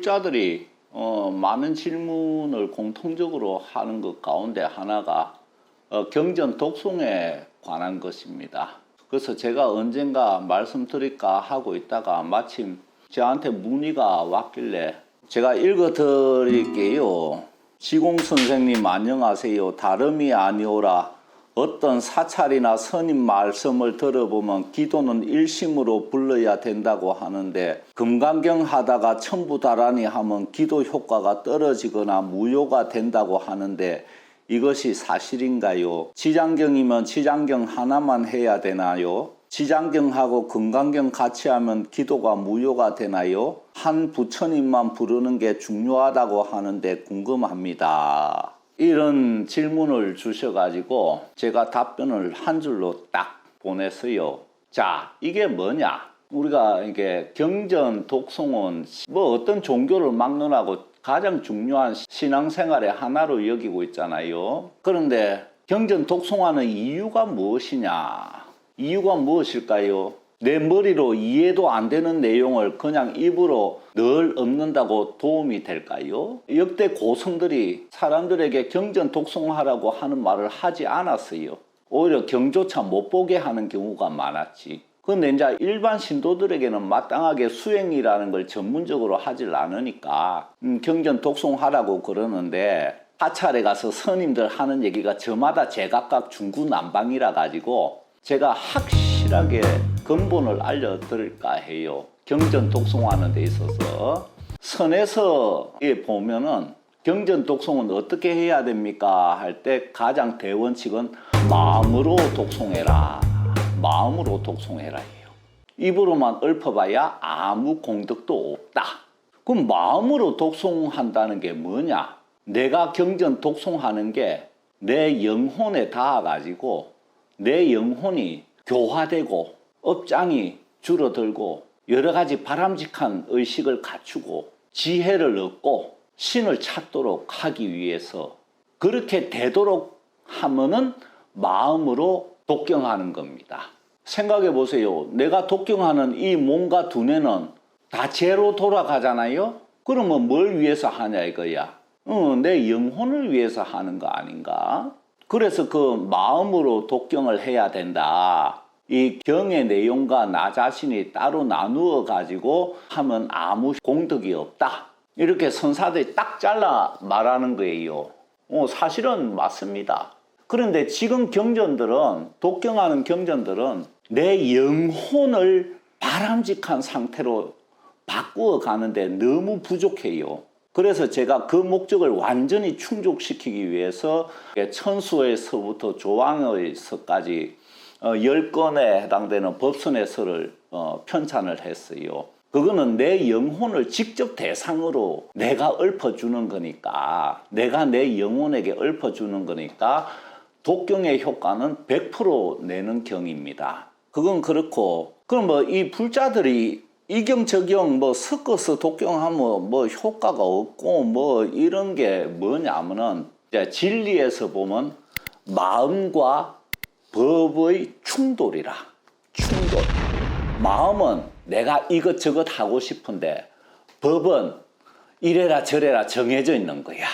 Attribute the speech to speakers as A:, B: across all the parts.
A: 불자들이 어, 많은 질문을 공통적으로 하는 것 가운데 하나가 어, 경전 독송에 관한 것입니다. 그래서 제가 언젠가 말씀드릴까 하고 있다가 마침 저한테 문의가 왔길래 제가 읽어 드릴게요. 시공 선생님 안녕하세요. 다름이 아니오라. 어떤 사찰이나 스님 말씀을 들어보면 기도는 일심으로 불러야 된다고 하는데 금강경 하다가 천부다라니 하면 기도 효과가 떨어지거나 무효가 된다고 하는데 이것이 사실인가요? 지장경이면 지장경 하나만 해야 되나요? 지장경하고 금강경 같이 하면 기도가 무효가 되나요? 한 부처님만 부르는 게 중요하다고 하는데 궁금합니다. 이런 질문을 주셔가지고 제가 답변을 한 줄로 딱 보냈어요. 자, 이게 뭐냐? 우리가 이게 경전, 독송은 뭐 어떤 종교를 막론하고 가장 중요한 신앙생활의 하나로 여기고 있잖아요. 그런데 경전, 독송하는 이유가 무엇이냐? 이유가 무엇일까요? 내 머리로 이해도 안 되는 내용을 그냥 입으로 늘 읊는다고 도움이 될까요? 역대 고성들이 사람들에게 경전 독송하라고 하는 말을 하지 않았어요. 오히려 경조차 못 보게 하는 경우가 많았지. 근데 이제 일반 신도들에게는 마땅하게 수행이라는 걸 전문적으로 하질 않으니까 음, 경전 독송하라고 그러는데 사찰에 가서 스님들 하는 얘기가 저마다 제각각 중구난방이라 가지고 제가 확실하게 근본을 알려드릴까 해요. 경전 독송하는 데 있어서 선에서에 보면은 경전 독송은 어떻게 해야 됩니까? 할 때 가장 대원칙은 마음으로 독송해라. 마음으로 독송해라. 입으로만 읊어봐야 아무 공덕도 없다. 그럼 마음으로 독송한다는 게 뭐냐? 내가 경전 독송하는 게 내 영혼에 닿아가지고 내 영혼이 교화되고 업장이 줄어들고 여러 가지 바람직한 의식을 갖추고 지혜를 얻고 신을 찾도록 하기 위해서 그렇게 되도록 하면은 마음으로 독경하는 겁니다. 생각해 보세요. 내가 독경하는 이 몸과 두뇌는 다 죄로 돌아가잖아요? 그러면 뭘 위해서 하냐 이거야? 어, 내 영혼을 위해서 하는 거 아닌가? 그래서 그 마음으로 독경을 해야 된다. 이 경의 내용과 나 자신이 따로 나누어 가지고 하면 아무 공덕이 없다. 이렇게 선사들이 딱 잘라 말하는 거예요. 어, 사실은 맞습니다. 그런데 지금 경전들은, 독경하는 경전들은 내 영혼을 바람직한 상태로 바꾸어 가는데 너무 부족해요. 그래서 제가 그 목적을 완전히 충족시키기 위해서 천수에서부터 조항에서까지 어, 10건에 해당되는 법선의 서를 어, 편찬을 했어요. 그거는 내 영혼을 직접 대상으로 내가 읊어주는 거니까, 내가 내 영혼에게 읊어주는 거니까, 독경의 효과는 100% 내는 경입니다. 그건 그렇고, 그럼 뭐 이 불자들이 이경 저경 뭐 섞어서 독경하면 뭐 효과가 없고 뭐 이런 게 뭐냐면은 진리에서 보면 마음과 법의 충돌이라 충돌. 마음은 내가 이것저것 하고 싶은데 법은 이래라 저래라 정해져 있는 거야.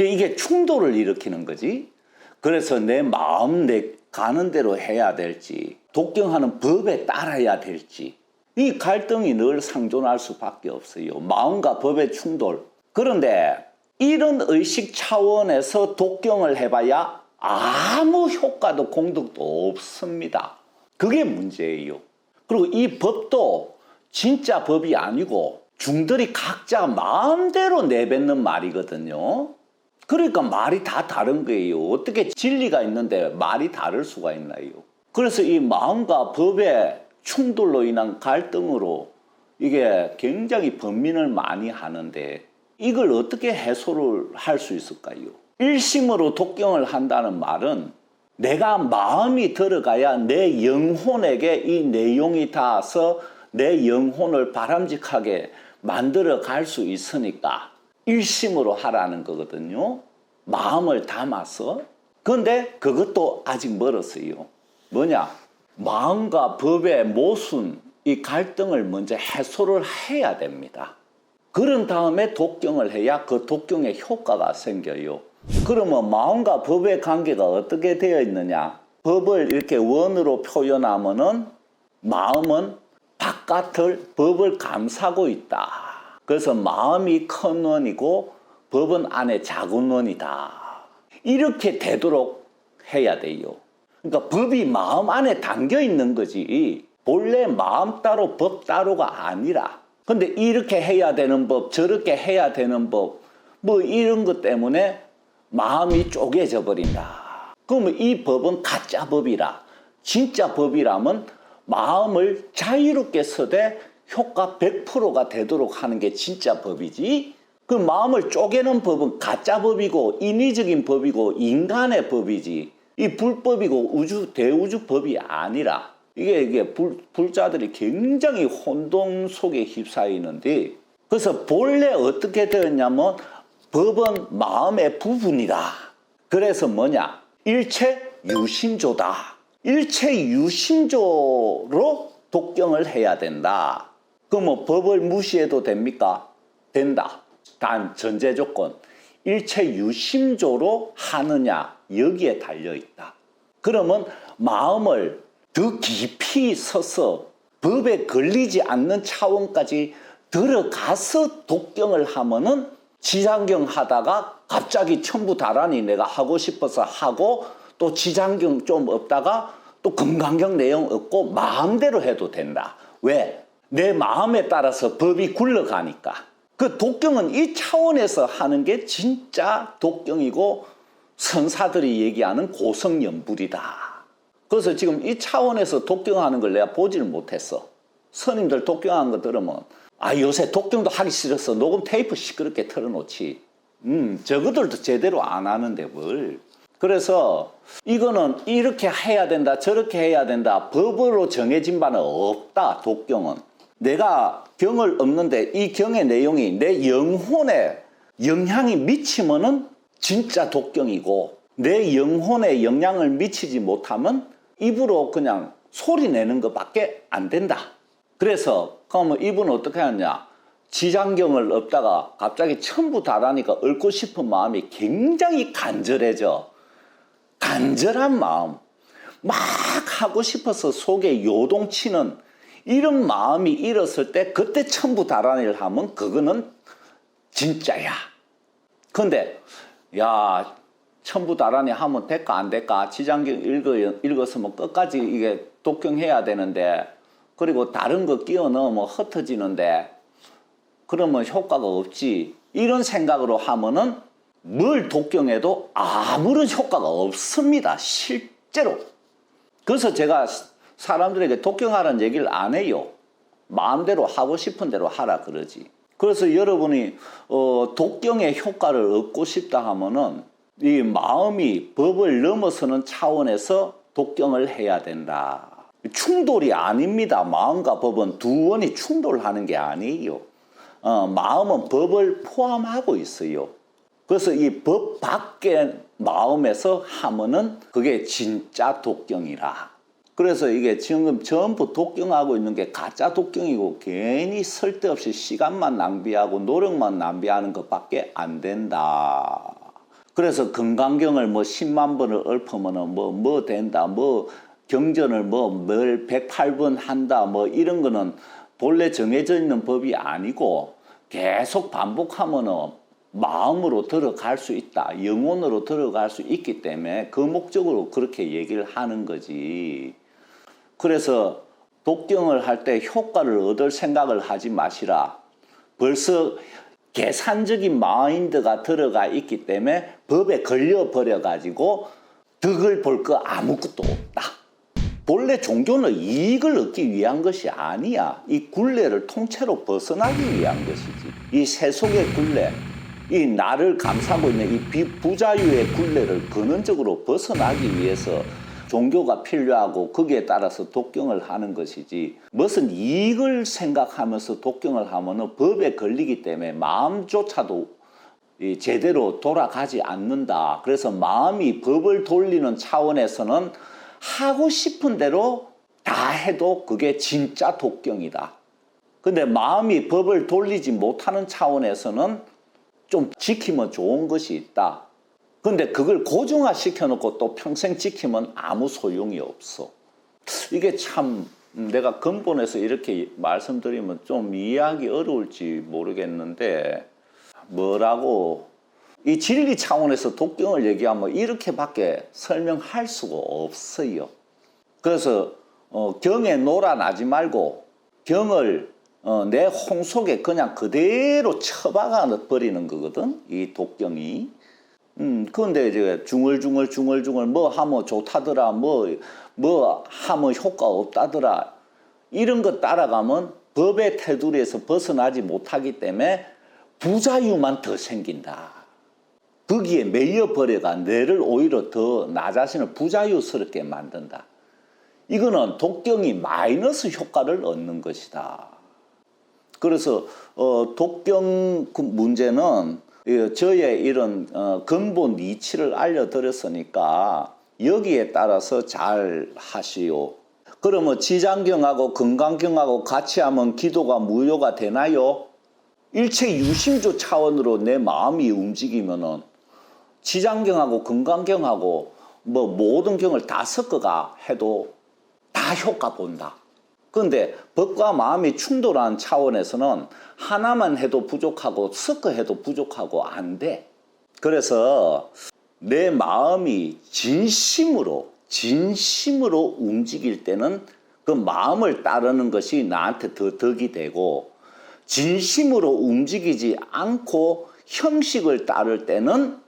A: 이게 충돌을 일으키는 거지. 그래서 내 마음 내 가는 대로 해야 될지 독경하는 법에 따라야 될지 이 갈등이 늘 상존할 수밖에 없어요. 마음과 법의 충돌. 그런데 이런 의식 차원에서 독경을 해봐야 아무 효과도 공덕도 없습니다. 그게 문제예요. 그리고 이 법도 진짜 법이 아니고 중들이 각자 마음대로 내뱉는 말이거든요. 그러니까 말이 다 다른 거예요. 어떻게 진리가 있는데 말이 다를 수가 있나요? 그래서 이 마음과 법의 충돌로 인한 갈등으로 이게 굉장히 번민을 많이 하는데 이걸 어떻게 해소를 할 수 있을까요? 일심으로 독경을 한다는 말은 내가 마음이 들어가야 내 영혼에게 이 내용이 닿아서 내 영혼을 바람직하게 만들어 갈 수 있으니까 일심으로 하라는 거거든요. 마음을 담아서. 그런데 그것도 아직 멀었어요. 뭐냐? 마음과 법의 모순, 이 갈등을 먼저 해소를 해야 됩니다. 그런 다음에 독경을 해야 그 독경의 효과가 생겨요. 그러면 마음과 법의 관계가 어떻게 되어 있느냐? 법을 이렇게 원으로 표현하면은 마음은 바깥을 법을 감싸고 있다. 그래서 마음이 큰 원이고 법은 안에 작은 원이다. 이렇게 되도록 해야 돼요. 그러니까 법이 마음 안에 담겨 있는 거지. 본래 마음 따로 법 따로가 아니라. 근데 이렇게 해야 되는 법, 저렇게 해야 되는 법, 뭐 이런 것 때문에 마음이 쪼개져 버린다. 그러면 이 법은 가짜 법이라. 진짜 법이라면 마음을 자유롭게 쓰되 효과 100%가 되도록 하는 게 진짜 법이지. 그 마음을 쪼개는 법은 가짜 법이고 인위적인 법이고 인간의 법이지. 이 불법이고 우주 대우주 법이 아니라 이게 이게 불, 불자들이 굉장히 혼돈 속에 휩싸이는데 그래서 본래 어떻게 되었냐면 법은 마음의 부분이다. 그래서 뭐냐? 일체 유심조다. 일체 유심조로 독경을 해야 된다. 그러면 법을 무시해도 됩니까? 된다. 단 전제 조건. 일체 유심조로 하느냐 여기에 달려 있다. 그러면 마음을 더 깊이 서서 법에 걸리지 않는 차원까지 들어가서 독경을 하면은 지장경 하다가 갑자기 천부 다란이 내가 하고 싶어서 하고 또 지장경 좀 없다가 또 금강경 내용 없고 마음대로 해도 된다. 왜? 내 마음에 따라서 법이 굴러가니까. 그 독경은 이 차원에서 하는 게 진짜 독경이고 선사들이 얘기하는 고성연불이다. 그래서 지금 이 차원에서 독경하는 걸 내가 보지를 못했어. 스님들 독경하는 거 들으면 아 요새 독경도 하기 싫어서 녹음 테이프 시끄럽게 틀어놓지. 음 저거들도 제대로 안 하는데 뭘. 그래서 이거는 이렇게 해야 된다 저렇게 해야 된다 법으로 정해진 바는 없다 독경은. 내가 경을 얻는데 이 경의 내용이 내 영혼에 영향이 미치면은 진짜 독경이고 내 영혼에 영향을 미치지 못하면 입으로 그냥 소리 내는 것밖에 안 된다. 그래서 그러면 이분은 어떻게 하냐? 지장경을 얻다가 갑자기 천부 다라니까 얻고 싶은 마음이 굉장히 간절해져. 간절한 마음. 막 하고 싶어서 속에 요동치는 이런 마음이 일었을 때 그때 천부 다란이를 하면 그거는 진짜야. 근데 야 천부 다란이 하면 될까 안 될까 지장경 읽어 읽었으면 끝까지 이게 독경해야 되는데 그리고 다른 거 끼워 넣으면 흩어지는데 그러면 효과가 없지 이런 생각으로 하면은 뭘 독경해도 아무런 효과가 없습니다 실제로 그래서 제가 사람들에게 독경하라는 얘기를 안 해요. 마음대로 하고 싶은 대로 하라 그러지. 그래서 여러분이 어, 독경의 효과를 얻고 싶다 하면은 이 마음이 법을 넘어서는 차원에서 독경을 해야 된다. 충돌이 아닙니다. 마음과 법은 두 원이 충돌하는 게 아니에요. 어, 마음은 법을 포함하고 있어요. 그래서 이 법 밖의 마음에서 하면은 그게 진짜 독경이라. 그래서 이게 지금 전부 독경하고 있는 게 가짜 독경이고 괜히 쓸데없이 시간만 낭비하고 노력만 낭비하는 것밖에 안 된다. 그래서 건강경을 뭐 10만 번을 읊으면은 뭐, 뭐 된다, 뭐 경전을 뭐뭘 108번 한다, 뭐 이런 거는 본래 정해져 있는 법이 아니고 계속 반복하면은 마음으로 들어갈 수 있다. 영혼으로 들어갈 수 있기 때문에 그 목적으로 그렇게 얘기를 하는 거지. 그래서 독경을 할 때 효과를 얻을 생각을 하지 마시라. 벌써 계산적인 마인드가 들어가 있기 때문에 법에 걸려 버려 가지고 덕을 볼 거 아무것도 없다. 본래 종교는 이익을 얻기 위한 것이 아니야. 이 굴레를 통째로 벗어나기 위한 것이지. 이 세속의 굴레, 이 나를 감싸고 있는 이 비- 부자유의 굴레를 근원적으로 벗어나기 위해서 종교가 필요하고 거기에 따라서 독경을 하는 것이지 무슨 이익을 생각하면서 독경을 하면은 법에 걸리기 때문에 마음조차도 이 제대로 돌아가지 않는다. 그래서 마음이 법을 돌리는 차원에서는 하고 싶은 대로 다 해도 그게 진짜 독경이다. 근데 마음이 법을 돌리지 못하는 차원에서는 좀 지키면 좋은 것이 있다. 근데 그걸 고정화 시켜놓고 또 평생 지키면 아무 소용이 없어. 이게 참 내가 근본에서 이렇게 말씀드리면 좀 이해하기 어려울지 모르겠는데 뭐라고 이 진리 차원에서 독경을 얘기하면 이렇게밖에 설명할 수가 없어요. 그래서 어, 경에 놀아나지 말고 경을 어, 내 홍속에 그냥 그대로 처박아 버리는 거거든. 이 독경이. 음, 그런데 이제 중얼중얼 중얼중얼 뭐 하면 좋다더라, 뭐, 뭐 하면 효과 없다더라. 이런 거 따라가면 법의 테두리에서 벗어나지 못하기 때문에 부자유만 더 생긴다. 거기에 매여버려가 너를 오히려 더 나 자신을 부자유스럽게 만든다. 이거는 독경이 마이너스 효과를 얻는 것이다. 그래서 어, 독경 그 문제는 예, 저의 이런 어, 근본 이치를 알려드렸으니까 여기에 따라서 잘 하시오. 그러면 지장경하고 건강경하고 같이 하면 기도가 무효가 되나요? 일체 유심조 차원으로 내 마음이 움직이면은 지장경하고 건강경하고 뭐 모든 경을 다 섞어가 해도 다 효과 본다. 그런데 법과 마음이 충돌한 차원에서는 하나만 해도 부족하고 섞어 해도 부족하고 안 돼. 그래서 내 마음이 진심으로 진심으로 움직일 때는 그 마음을 따르는 것이 나한테 더 덕이 되고 진심으로 움직이지 않고 형식을 따를 때는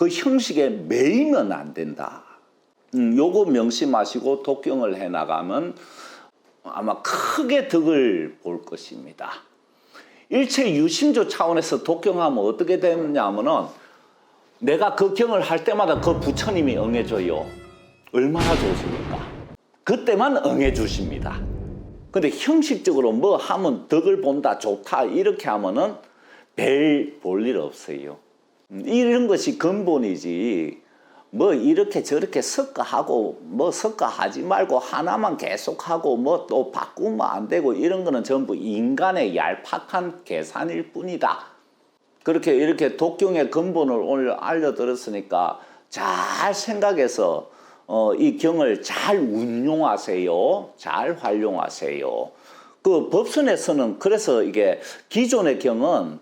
A: 그 형식에 매이면 안 된다. 음, 요거 명심하시고 독경을 해 나가면 아마 크게 덕을 볼 것입니다. 일체 유심조 차원에서 독경하면 어떻게 되느냐면은 내가 그 경을 할 때마다 그 부처님이 응해줘요. 얼마나 좋습니까? 그때만 응해주십니다. 근데 형식적으로 뭐 하면 덕을 본다, 좋다, 이렇게 하면은 별 볼 일 없어요. 음, 이런 것이 근본이지. 뭐 이렇게 저렇게 섞어 하고 뭐 섞어 하지 말고 하나만 계속 하고 뭐 또 바꾸면 안 되고 이런 거는 전부 인간의 얄팍한 계산일 뿐이다. 그렇게 이렇게 독경의 근본을 오늘 알려드렸으니까 잘 생각해서 어, 이 경을 잘 운용하세요. 잘 활용하세요. 그 법선에서는 그래서 이게 기존의 경은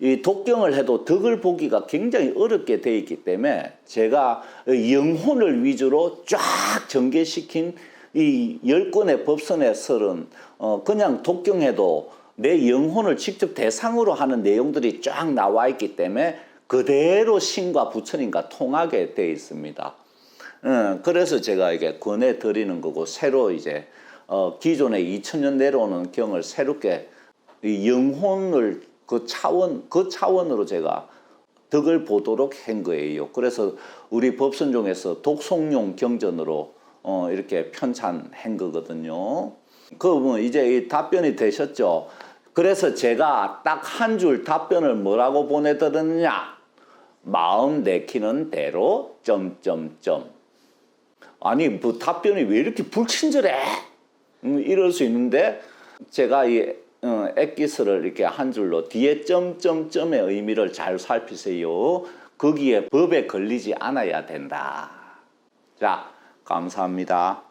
A: 이 독경을 해도 덕을 보기가 굉장히 어렵게 되어 있기 때문에 제가 영혼을 위주로 쫙 전개시킨 이 열 권의 법선의 설은 어 그냥 독경해도 내 영혼을 직접 대상으로 하는 내용들이 쫙 나와 있기 때문에 그대로 신과 부처님과 통하게 되어 있습니다. 어, 그래서 제가 이게 권해 드리는 거고 새로 이제 어, 기존의 2000년 내려오는 경을 새롭게 이 영혼을 그 차원 그 차원으로 제가 덕을 보도록 한 거예요. 그래서 우리 법선종에서 독송용 경전으로 어, 이렇게 편찬한 거거든요. 그뭐 이제 이 답변이 되셨죠. 그래서 제가 딱 한 줄 답변을 뭐라고 보내드렸느냐? 마음 내키는 대로 점점점. 아니 뭐 답변이 왜 이렇게 불친절해? 음, 이럴 수 있는데 제가 이 어, 액기스를 이렇게 한 줄로 뒤에 점점점의 의미를 잘 살피세요. 거기에 법에 걸리지 않아야 된다. 자, 감사합니다.